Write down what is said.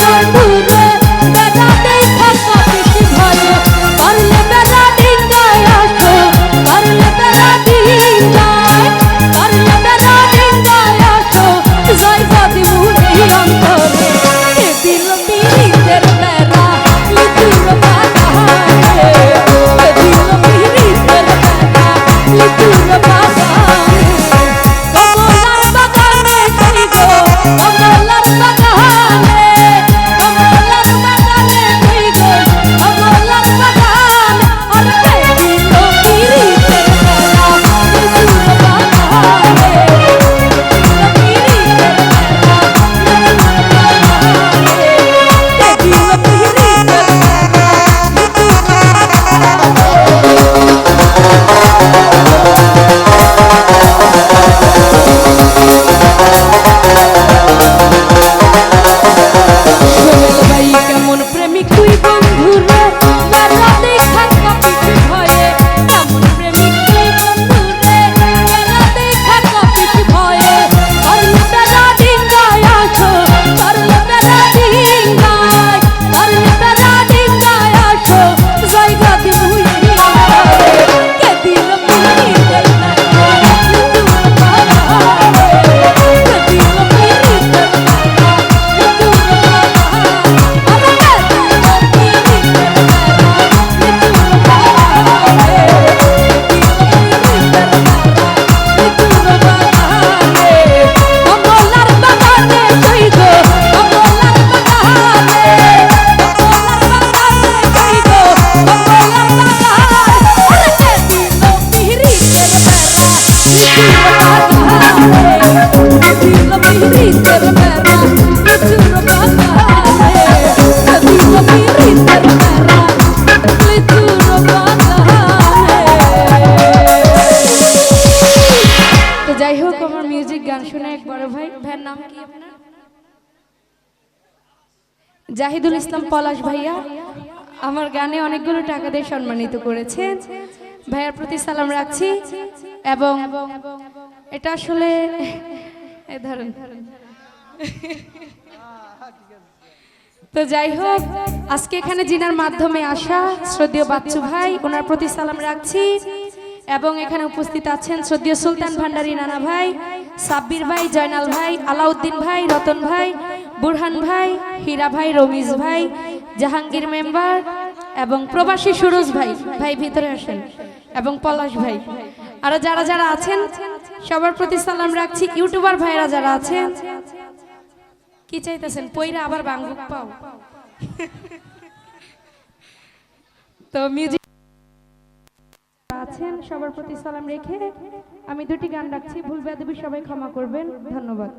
Bye. Zahidul ইসলাম পলাশ ভাইয়া আমার গানে অনেকগুলো টাকা দিয়ে সম্মানিত করেছেন। ভাইয়ার প্রতি সালাম রাখছি এবং এটা আসলে তো যাই হোক, আজকে এখানে জিনার মাধ্যমে আসা শ্রদ্ধীয় বাচ্চু ভাই, ওনার প্রতি সালাম রাখছি এবং এখানে উপস্থিত আছেন শ্রদ্ধেয় সুলতান ভান্ডারী নানা ভাই, সাব্বির ভাই, জয়নাল ভাই, আলাউদ্দিন ভাই, রতন ভাই, বুরহান ভাই, হীরা ভাই, রমিজ ভাই, জাহাঙ্গীর মেম্বার এবং প্রবাসী সুরজ ভাই। ভাই, ভিতরে আসেন। এবং পলাশ ভাই। আর যারা যারা আছেন, সবার প্রতি সালাম রাখছি। ইউটিউবার ভাইরা যারা আছেন, কি চাইতেছেন? পইরা আবার বাঙ্গুক পাও। তো মিউজিক আছেন, সবার প্রতি সালাম রেখে আমি দুটি গান রাখছি। ভুল বেদবি সবাই ক্ষমা করবেন। ধন্যবাদ।